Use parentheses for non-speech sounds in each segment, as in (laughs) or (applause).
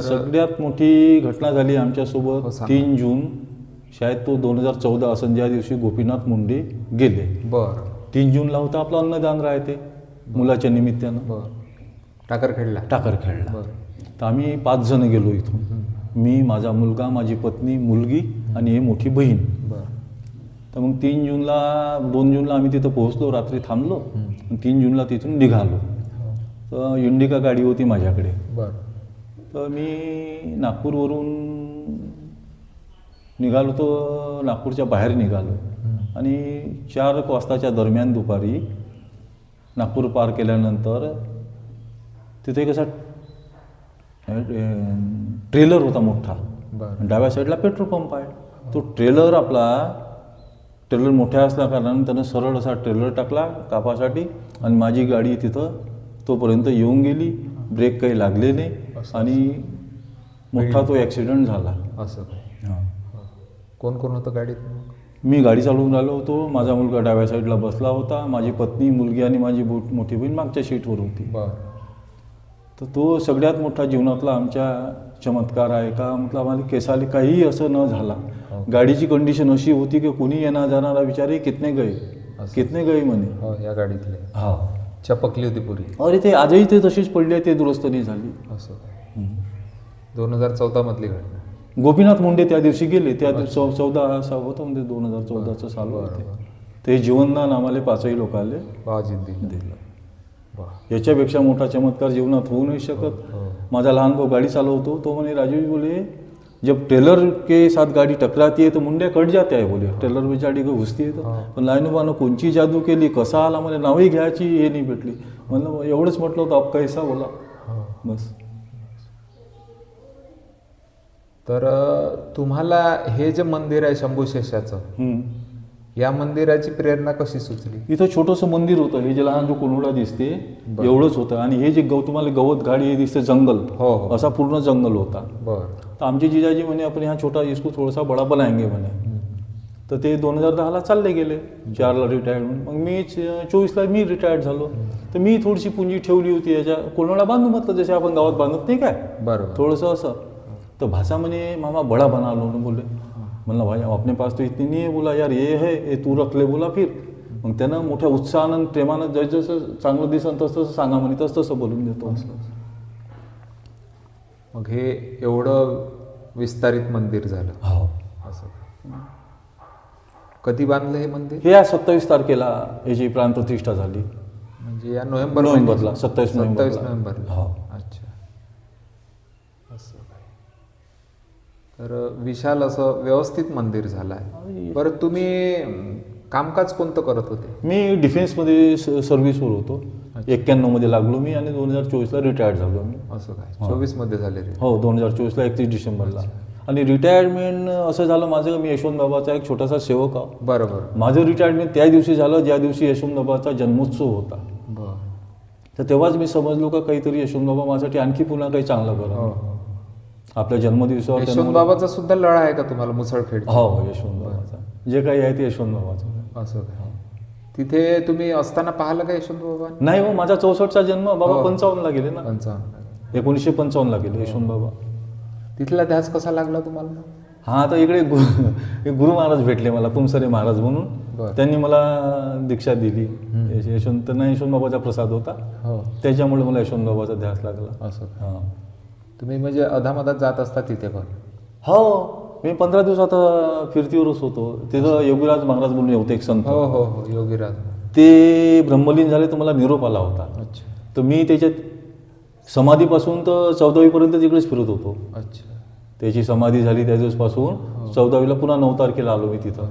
सगळ्यात मोठी घटना झाली हो, आमच्यासोबत सांगा. तीन जून. शायद तो दोन हजार चौदा असं ज्या दिवशी गोपीनाथ मुंडे गेले. बर. तीन जूनला होता आपलं अन्नदान राहते मुलाच्या निमित्तानं. बर. टाकर खेळला टाकर खेळला बर. तर आम्ही पाच जण गेलो इथून. मी माझा मुलगा माझी पत्नी मुलगी आणि हे मोठी बहीण. बर. तर मग तीन जूनला दोन जूनला आम्ही तिथं पोहोचलो रात्री थांबलो. तीन जूनला तिथून निघालो. तर इंडिका गाडी होती माझ्याकडे. बर. तर मी नागपूरवरून निघालो तो नागपूरच्या बाहेर निघालो. आणि चार एक वाजताच्या दरम्यान दुपारी नागपूर पार केल्यानंतर तिथे एक असा ट्रेलर होता मोठा. डाव्या साईडला पेट्रोल पंप आहे. तो ट्रेलर आपला ट्रेलर मोठ्या असल्या कारणाने त्यानं सरळ असा ट्रेलर टाकला कापासाठी आणि माझी गाडी तिथं तोपर्यंत येऊन गेली. ब्रेक काही लागले नाही आणि मोठा तो ॲक्सिडेंट झाला. असं काय हां. कोण कोण होतं गाडीत? मग? मी गाडी चालवून राहिलो होतो. माझा मुलगा डाव्या साईडला बसला होता. माझी पत्नी मुलगी आणि माझी बोट मोठी बहीण मागच्या सीटवर होती. बर. तर तो सगळ्यात मोठा जीवनातला आमच्या चमत्कार आहे का? म्हटलं आम्हाला केसाले काहीही असं न झाला. गाडीची कंडिशन अशी होती की कोणी येणार जाणारा विचारे कितने गए? कितने गए म्हणे? हो या गाडीतले. हा. चपकली होती पुरी. अरे ते आजही ते तशीच पडली आहे ते दुरुस्त नाही झाली. असं दोन हजार चौदा मधली घटना. गोपीनाथ मुंडे त्या दिवशी गेले त्या दिवशी चौदा असा होतं म्हणजे दोन हजार चौदाचं साल होते. ते जीवनदान आम्हाला पाचही बाबाजींनी दिलं. याच्यापेक्षा मोठा चमत्कार जीवनात होऊ नाही शकत. हो. माझा लहान भाऊ गाडी चालवतो तो म्हणे राजू बोले जब ट्रेलर के साथ गाड़ी टकराती है तो मुंड्या कट जाते आहे बोले ट्रेलर बिचारी को घुसती आहे तर पण लाईनोबानं कोणची जादू केली कसा आला? मला नावही घ्यायची हे नाही भेटली म्हणलं एवढंच म्हटलं होतं अब कैसा बोला? हो। बस। तर तुम्हाला हे जे मंदिर आहे शंभू शेषाचं हम्म. या मंदिराची प्रेरणा कशी सुचली? इथं छोटंसं मंदिर होतं हे जे लहान जो कोनोडा दिसते एवढंच होतं. आणि हे जे गव तुम्हाला गवत गाडी हे दिसते जंगल. हो हो. असा पूर्ण जंगल होता. बर. तर आमचे जिजाजी म्हणे आपण हा छोटा इसको थोडासा बडा बनाएंगे म्हणे. तर ते दोन हजार दहाला चालले गेले. चारला रिटायर्ड म्हणून. मग मी च- चोवीसला मी रिटायर्ड झालो. तर मी थोडीशी पुंजी ठेवली होती. याच्या कोणाला बांधू म्हटलं जसे आपण गावात बांधत नाही काय? बरोबर. थोडंसं असं. तर भाषा म्हणे मामा बडा बना लो ना बोले म्हणलं भाई अपने पास तो इतनी नहीं है बोला यार ये है ये तू रख ले बोला फिर. मग त्यानं मोठ्या उत्साहानं प्रेमानं जसं जसं चांगलं दिसन तसं तसं सांगा म्हणे तसं तसं बोलून देतो. मग हे एवढं विस्तारित मंदिर झालं. हो. असं. कधी बांधलं हे मंदिर? हे या सत्तावीस तारखेला याची प्राणप्रतिष्ठा झाली. म्हणजे या नोव्हेंबर नोव्हेंबरला सत्तावीस सत्तावीस नोव्हेंबरला. हो. अच्छा. असं तर विशाल असं व्यवस्थित मंदिर झालं आहे. बरं तुम्ही कामकाज कोणतं करत होते? मी डिफेन्समध्ये स- सर्व्हिसवर होतो. एक्क्याण्णवमध्ये लागलो मी आणि दोन हजार चोवीसला रिटायर्ड झालो मी. असं काय? चोवीसमध्ये झाले रे हो दोन हजार चोवीसला एकतीस डिसेंबरला. आणि रिटायरमेंट असं झालं माझं मी यशवंत बाबाचा एक छोटासा सेवक आहो. बरं बरं माझं रिटायरमेंट त्या दिवशी झालं ज्या दिवशी यशवंत बाबाचा जन्मोत्सव होता. बरं. तर तेव्हाच मी समजलो का काहीतरी यशवंत बाबा माझ्यासाठी आणखी पुन्हा काही चांगलं हो करा हो. आपल्या जन्मदिवसावर यशवंत बाबाचा सुद्धा लढा आहे का तुम्हाला मुसळखेड? हो हो यशवंत बाबाचा. जे काही आहे ते यशवंत बाबाचं. असं काय तिथे तुम्ही असताना पाहिलं का यशवंत बाबा? नाही हो माझा चौसष्टचा जन्म बाबा हो. पंचावन्नला गेले ना. पंचावन्न एकोणीसशे पंचावन्नला गेले यशवंत बाबा. तिथला ध्यास कसा लागला तुम्हाला? हा आता इकडे (laughs) गुरु महाराज भेटले मला पुंसरे महाराज म्हणून. त्यांनी मला दीक्षा दिली. यश- यशवंत नाही यशवंत बाबाचा प्रसाद होता. हो. त्याच्यामुळे मला यशवंत बाबाचा ध्यास लागला. असं. हा. तुम्ही म्हणजे अधामधात जात असता तिथे पण. हो मी पंधरा दिवसात अं, फिरतीवरच होतो. तिथं योगीराज महाराज म्हणून होते एक संत. हो हो हो योगीराज. ते ब्रह्मलीन झाले तर मला निरोप आला होता. अच्छा. तर मी त्याच्यात समाधीपासून तर चौदावीपर्यंत तिकडेच फिरत होतो. अच्छा. त्याची समाधी झाली त्या दिवसपासून. चौदावीला पुन्हा नऊ तारखेला आलो मी तिथं.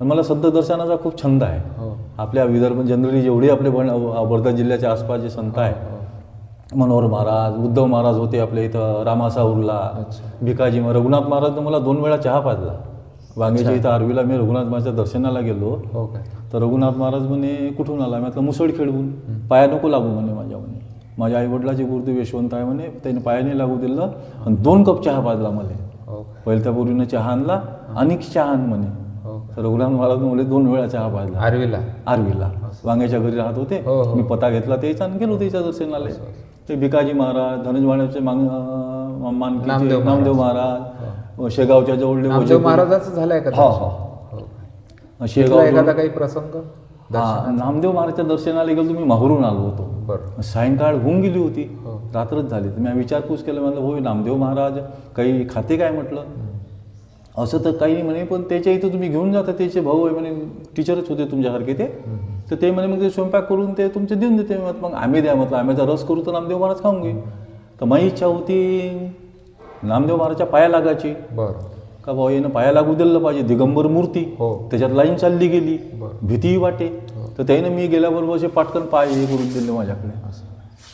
मला संत दर्शनाचा खूप छंद आहे. हो. आपल्या विदर्भ जनरली जेवढे आपले वर्धा जिल्ह्याच्या आसपास जे संत आहे मनोहर महाराज उद्धव महाराज होते आपल्या इथं रामासा उरला. भिकाजी रघुनाथ महाराजनं मला दोन वेळा चहा पाजला. वांग्याच्या इथं आरवीला मी रघुनाथ महाराजच्या दर्शनाला गेलो. तर रघुनाथ महाराज म्हणे कुठून आला? मी मुसळ खेळवून. पाया नको लागू म्हणे माझ्या म्हणे. माझ्या आईवडिलाचे गुरुदेव यशवंत आहे म्हणे त्याने पायाने लागू दिलं आणि दोन कप चहा पाजला मला. पहिल्या त्या पूर्वीनं चहा आणला आणि चहा आण म्हणे. तर रघुनाथ महाराज मला दोन वेळा चहा पाजला. आरवीला? आरवीला. वांग्याच्या घरी राहत होते. हो, हो. मी पता घेतला त्याचा आणि गेलो त्याच्या दर्शनाला. ते भिकाजी महाराज मानकीचे नामदेव महाराज. महाराज शेगावच्या जवळ नामदेव महाराजाचं झालंय का हो? हो. हो. शेगाव एखादा काही प्रसंग? हा, नामदेव महाराजच्या दर्शनाला गेलो तुम्ही माहूरून आलो होतो. बरं. सायंकाळ होऊन गेली होती. हो. रात्रच झाली. तर मी विचारपूस केलं म्हणलं होय नामदेव महाराज काही खाते काय? म्हटलं. असं तर काही नाही म्हणे पण त्याच्या इथं तुम्ही घेऊन जाता त्याचे भाऊ आहे म्हणे टीचरच होते तुमच्यासारखे ते. तर ते म्हणे मग ते स्वयंपाक करून ते तुमचे देऊन देते. मग आम्ही द्या. म्हटलं आम्ही रस करू तर नामदेव महाराज खाऊन घे. तर माझी इच्छा होती नामदेव महाराजच्या पाया लागायची. बरं. का भाऊ यानं पाया लागू दिलं पाहिजे दिगंबर मूर्ती. हो. त्याच्यात लाईन चालली गेली. भीतीही वाटे. तर त्याने मी गेल्याबरोबर असे पाटकन पाय हे करून दिले माझ्याकडे.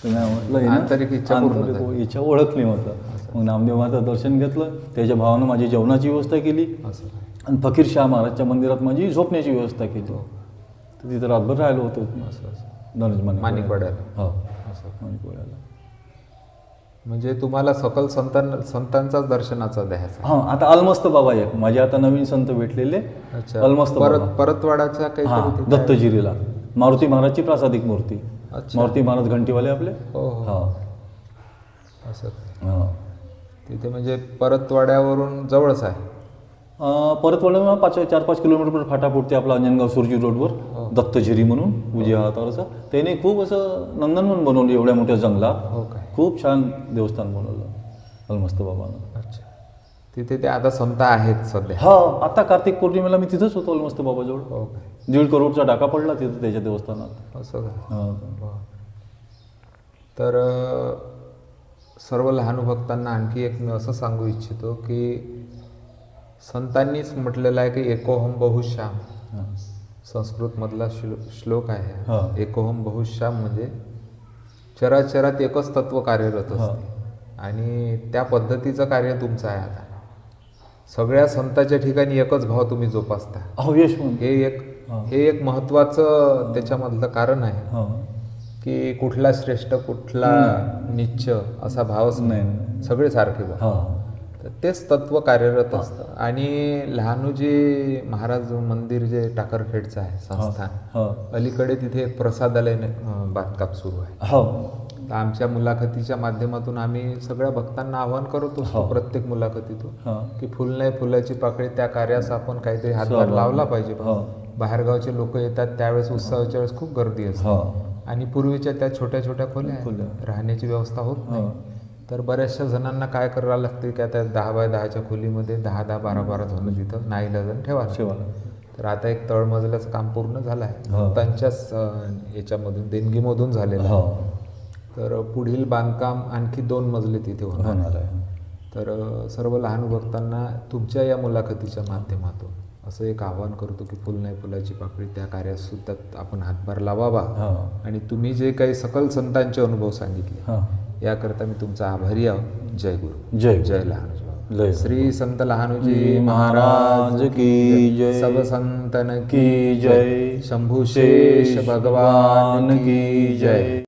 तर म्हटलं हे ना, आंतरिक इच्छा पूर्ण आंतरिक इच्छा ओळखली म्हटलं. मग नामदेव महाराजचं दर्शन घेतलं. त्याच्या भावानं माझी जेवणाची व्यवस्था केली. असं. आणि फकीर शाह महाराजच्या मंदिरात माझी झोपण्याची व्यवस्था केली. तर तिथं रातभर राहिलो होतो असं असं. धनुष माणिकवाड्याला. हो असं. माणिकवाड्याला. म्हणजे तुम्हाला सकल संतान संतांचाच दर्शनाचा द्यायचा हां आता अलमस्त बाबा एक. माझे आता नवीन संत भेटलेले. अच्छा. अलमस्त परत परतवाडाच्या हा तिथे आहे. दत्तजिरीला. मारुती महाराजची प्रासादिक मूर्ती. मारुती महाराज घंटीवाले आपले? हो हो. असं. हा. तिथे म्हणजे परतवाड्यावरून जवळच आहे. अं, परत वळून पाच चार पाच किलोमीटर फाटा आपला अंजनगाव सुरजी रोडवर. दत्तजिरी म्हणून उजव्या हातावरचं त्याने खूप असं नंदनवन बनवलं एवढ्या मोठ्या जंगलात. हो काय? खूप छान देवस्थान बनवलं अलमस्त बाबानं अच्छा. तिथे ते आता संत आहेत सध्या. हा आता कार्तिक पौर्णिमेला मी तिथंच होतो अलमस्त बाबाजवळ. हो काय? दीड करोडचा डाका पडला तिथं त्याच्या देवस्थानात. असं हा. तर अ, सर्व लहान भक्तांना आणखी एक मी असं सांगू इच्छितो की संतांनीच म्हटलेलं आहे की एकोहम बहुश्याम हा. संस्कृतमधला श्लो श्लोक आहे. एकोहम बहुश्याम म्हणजे चराचरात एकच तत्व कार्यरत. असते. आणि त्या पद्धतीचं कार्य तुमचं आहे आता. सगळ्या संतांच्या ठिकाणी एकच भाव तुम्ही जोपासता. हे एक हा. एक महत्वाचं त्याच्यामधलं कारण आहे. की कुठला श्रेष्ठ कुठला निच्च असा भावच नाही, सगळे सारखे भाव. तेच तत्व कार्यरत असतं. आणि लहानूजी महाराज मंदिर जे टाकरखेडचं आहे संस्थान अलीकडे तिथे प्रसादालय बांधकाम सुरू आहे. हो. तर आमच्या मुलाखतीच्या माध्यमातून आम्ही सगळ्या भक्तांना आवाहन करत असतो हो. प्रत्येक मुलाखतीतून की फुल नाही फुलाची पाकळी त्या कार्यास आपण काहीतरी हातभार. लावला पाहिजे. हो. बाहेरगावचे लोक येतात त्यावेळेस उत्सवाच्या वेळेस खूप गर्दी असते. आणि पूर्वीच्या त्या छोट्या छोट्या खोल्या. राहण्याची व्यवस्था होत नाही. तर बऱ्याचशा जणांना काय करावं लागते की आता दहा बाय दहाच्या खोलीमध्ये दहा दहा बारा बारा जण तिथं. नाही जण ठेवा. शेवाला तर आता एक तळमजल्याचं काम पूर्ण झालं आहे हो. त्यांच्याच अं, याच्यामधून देणगीमधून झालेलं आहे. हो. तर पुढील बांधकाम आणखी दोन मजले तिथे होणार. आहे. तर सर्व लहान भक्तांना तुमच्या या मुलाखतीच्या माध्यमातून असं एक आवाहन करतो की फुल नाही फुलाची पाकळी त्या कार्यात सुद्धा आपण हातभार लावावा. हा. आणि तुम्ही जे काही सकल संतांचे अनुभव सांगितले याकरता मी तुमचा आभारी आहो. जय गुरु. जय जय लहानूजी लय श्री संत लहानूजी महाराज की जय. सब संतन की जय. शंभू शेष भगवान की जय.